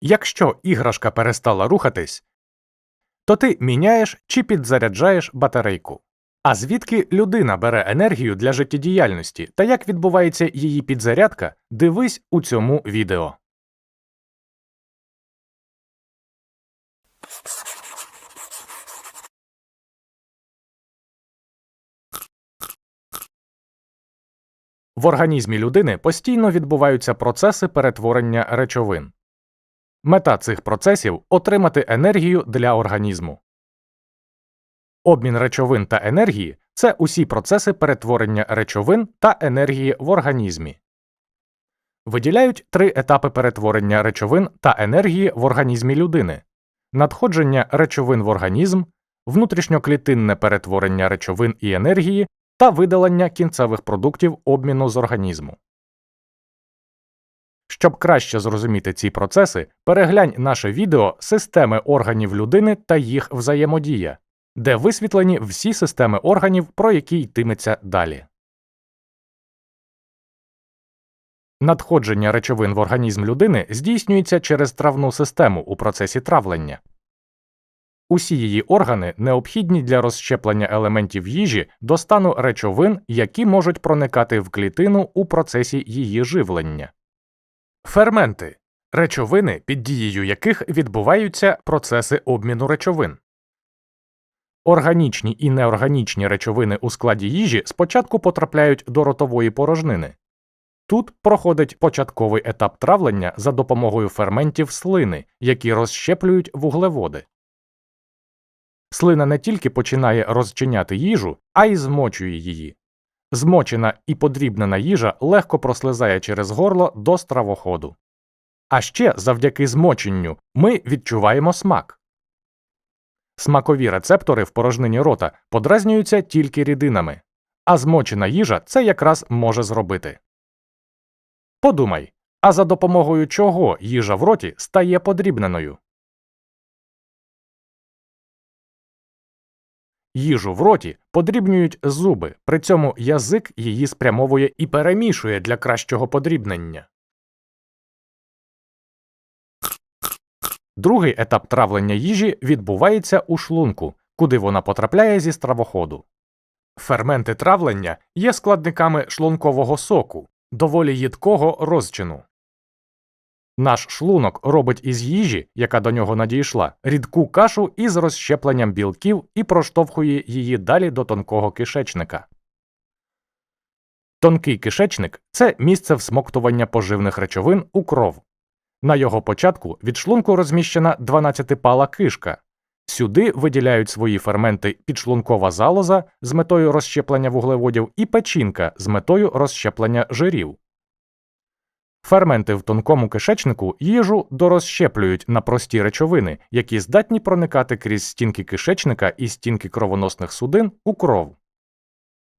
Якщо іграшка перестала рухатись, то ти міняєш чи підзаряджаєш батарейку. А звідки людина бере енергію для життєдіяльності та як відбувається її підзарядка, дивись у цьому відео. В організмі людини постійно відбуваються процеси перетворення речовин. Мета цих процесів отримати енергію для організму. Обмін речовин та енергії це усі процеси перетворення речовин та енергії в організмі. Виділяють три етапи перетворення речовин та енергії в організмі людини: надходження речовин в організм, внутрішньоклітинне перетворення речовин і енергії та видалення кінцевих продуктів обміну з організму. Щоб краще зрозуміти ці процеси, переглянь наше відео Системи органів людини та їх взаємодія, де висвітлені всі системи органів, про які йтиметься далі. Надходження речовин в організм людини здійснюється через травну систему у процесі травлення. Усі її органи необхідні для розщеплення елементів їжі до стану речовин, які можуть проникати в клітину у процесі її живлення. Ферменти речовини, під дією яких відбуваються процеси обміну речовин. Органічні і неорганічні речовини у складі їжі спочатку потрапляють до ротової порожнини. Тут проходить початковий етап травлення за допомогою ферментів слини, які розщеплюють вуглеводи. Слина не тільки починає розчиняти їжу, а й змочує її. Змочена і подрібнена їжа легко прослизає через горло до стравоходу. А ще завдяки змоченню ми відчуваємо смак. Смакові рецептори в порожнині рота подразнюються тільки рідинами, а змочена їжа це якраз може зробити. Подумай, а за допомогою чого їжа в роті стає подрібненою? Їжу в роті подрібнюють зуби, при цьому язик її спрямовує і перемішує для кращого подрібнення. Другий етап травлення їжі відбувається у шлунку, куди вона потрапляє зі стравоходу. Ферменти травлення є складниками шлункового соку, доволі їдкого розчину. Наш шлунок робить із їжі, яка до нього надійшла, рідку кашу із розщепленням білків і проштовхує її далі до тонкого кишечника. Тонкий кишечник це місце всмоктування поживних речовин у кров. На його початку від шлунку розміщена 12-пала кишка. Сюди виділяють свої ферменти підшлункова залоза з метою розщеплення вуглеводів і печінка з метою розщеплення жирів. Ферменти в тонкому кишечнику їжу дорозщеплюють на прості речовини, які здатні проникати крізь стінки кишечника і стінки кровоносних судин у кров.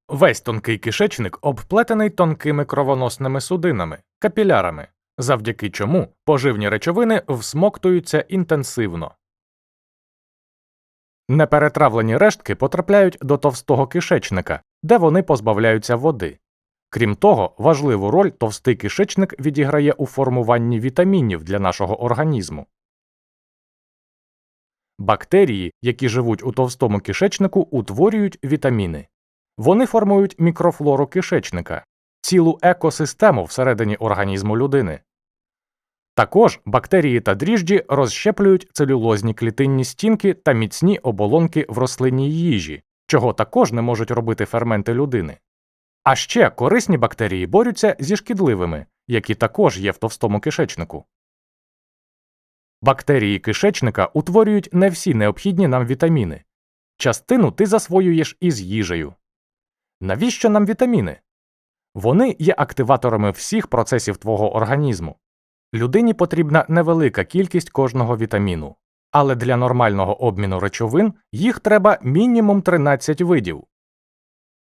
Весь тонкий кишечник обплетений тонкими кровоносними судинами, капілярами, завдяки чому поживні речовини всмоктуються інтенсивно. Неперетравлені рештки потрапляють до товстого кишечника, де вони позбавляються води. Крім того, важливу роль товстий кишечник відіграє у формуванні вітамінів для нашого організму. Бактерії, які живуть у товстому кишечнику, утворюють вітаміни. Вони формують мікрофлору кишечника, цілу екосистему всередині організму людини. Також бактерії та дріжджі розщеплюють целюлозні клітинні стінки та міцні оболонки в рослинній їжі, чого також не можуть робити ферменти людини. А ще корисні бактерії борються зі шкідливими, які також є в товстому кишечнику. Бактерії кишечника утворюють не всі необхідні нам вітаміни. Частину ти засвоюєш із їжею. Навіщо нам вітаміни? Вони є активаторами всіх процесів твого організму. Людині потрібна невелика кількість кожного вітаміну, але для нормального обміну речовин їх треба мінімум 13 видів.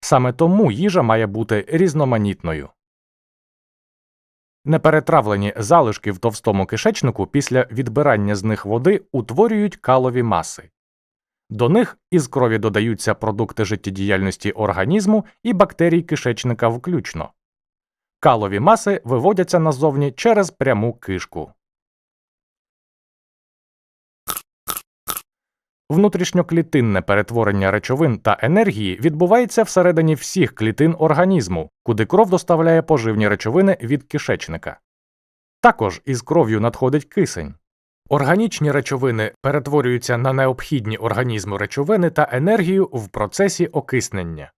Саме тому їжа має бути різноманітною. Неперетравлені залишки в товстому кишечнику після відбирання з них води утворюють калові маси. До них із крові додаються продукти життєдіяльності організму і бактерій кишечника включно. Калові маси виводяться назовні через пряму кишку. Внутрішньоклітинне перетворення речовин та енергії відбувається всередині всіх клітин організму, куди кров доставляє поживні речовини від кишечника. Також із кров'ю надходить кисень. Органічні речовини перетворюються на необхідні організму речовини та енергію в процесі окиснення.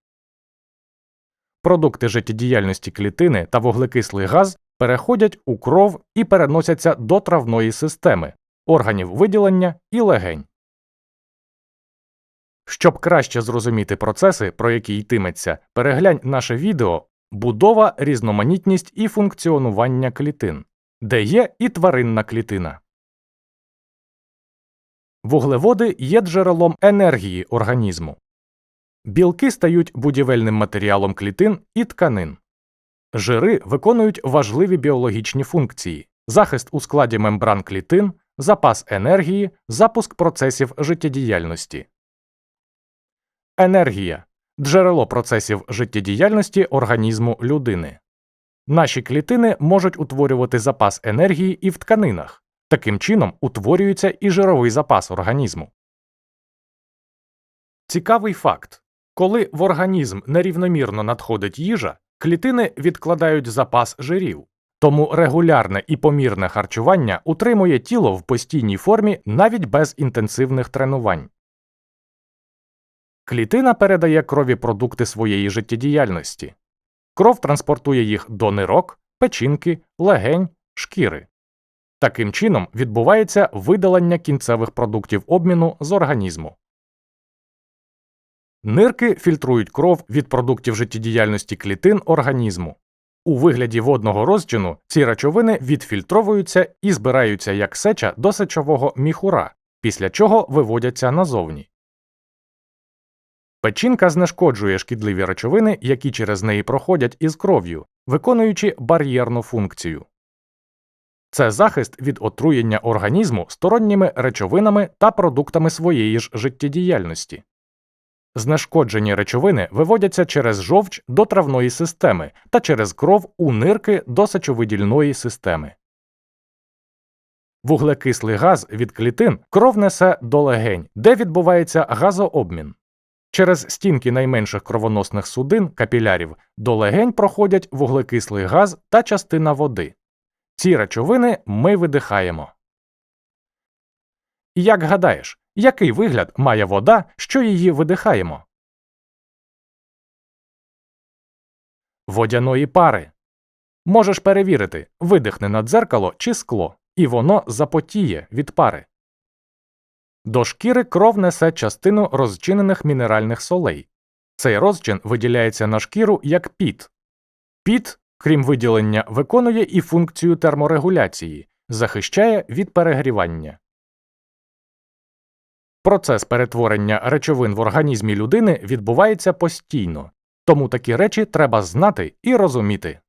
Продукти життєдіяльності клітини та вуглекислий газ переходять у кров і переносяться до травної системи, органів виділення і легень. Щоб краще зрозуміти процеси, про які йтиметься, переглянь наше відео Будова, різноманітність і функціонування клітин, де є і тваринна клітина. Вуглеводи є джерелом енергії організму. Білки стають будівельним матеріалом клітин і тканин. Жири виконують важливі біологічні функції захист у складі мембран клітин, запас енергії, запуск процесів життєдіяльності. Енергія джерело процесів життєдіяльності організму людини. Наші клітини можуть утворювати запас енергії і в тканинах. Таким чином утворюється і жировий запас організму. Цікавий факт коли в організм нерівномірно надходить їжа, клітини відкладають запас жирів. Тому регулярне і помірне харчування утримує тіло в постійній формі навіть без інтенсивних тренувань. Клітина передає крові продукти своєї життєдіяльності. Кров транспортує їх до нирок, печінки, легень, шкіри. Таким чином відбувається видалення кінцевих продуктів обміну з організму. Нирки фільтрують кров від продуктів життєдіяльності клітин організму. У вигляді водного розчину ці речовини відфільтровуються і збираються як сеча до сечового міхура, після чого виводяться назовні. Печінка знешкоджує шкідливі речовини, які через неї проходять із кров'ю, виконуючи бар'єрну функцію. Це захист від отруєння організму сторонніми речовинами та продуктами своєї ж життєдіяльності. Знешкоджені речовини виводяться через жовч до травної системи та через кров у нирки до сечовидільної системи. Вуглекислий газ від клітин кров несе до легень, де відбувається газообмін. Через стінки найменших кровоносних судин капілярів до легень проходять вуглекислий газ та частина води. Ці речовини ми видихаємо. Як гадаєш, який вигляд має вода, що її видихаємо? Водяної пари. Можеш перевірити, видихне на дзеркало чи скло, і воно запотіє від пари. До шкіри кров несе частину розчинених мінеральних солей. Цей розчин виділяється на шкіру як піт. Піт, крім виділення, виконує і функцію терморегуляції, захищає від перегрівання. Процес перетворення речовин в організмі людини відбувається постійно, тому такі речі треба знати і розуміти.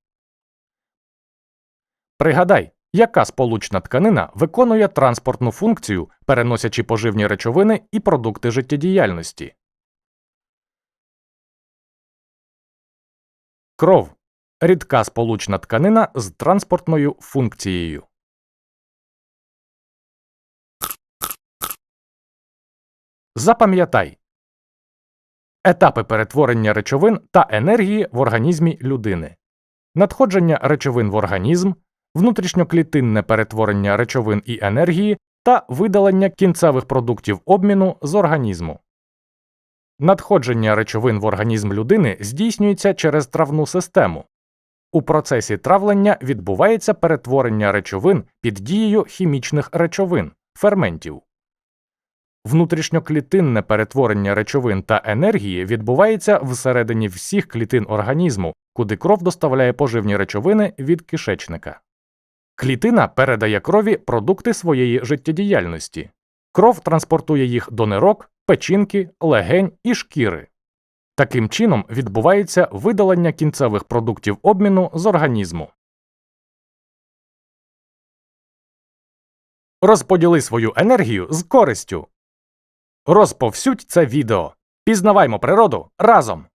Пригадай, яка сполучна тканина виконує транспортну функцію, переносячи поживні речовини і продукти життєдіяльності. Кров рідка сполучна тканина з транспортною функцією. Запам'ятай етапи перетворення речовин та енергії в організмі людини, надходження речовин в організм, внутрішньоклітинне перетворення речовин і енергії та видалення кінцевих продуктів обміну з організму. Надходження речовин в організм людини здійснюється через травну систему. У процесі травлення відбувається перетворення речовин під дією хімічних речовин ферментів. Внутрішньоклітинне перетворення речовин та енергії відбувається всередині всіх клітин організму, куди кров доставляє поживні речовини від кишечника. Клітина передає крові продукти своєї життєдіяльності. Кров транспортує їх до нирок, печінки, легень і шкіри. Таким чином відбувається видалення кінцевих продуктів обміну з організму. Розподіли свою енергію з користю. Розповсюдь це відео. Пізнаваймо природу разом.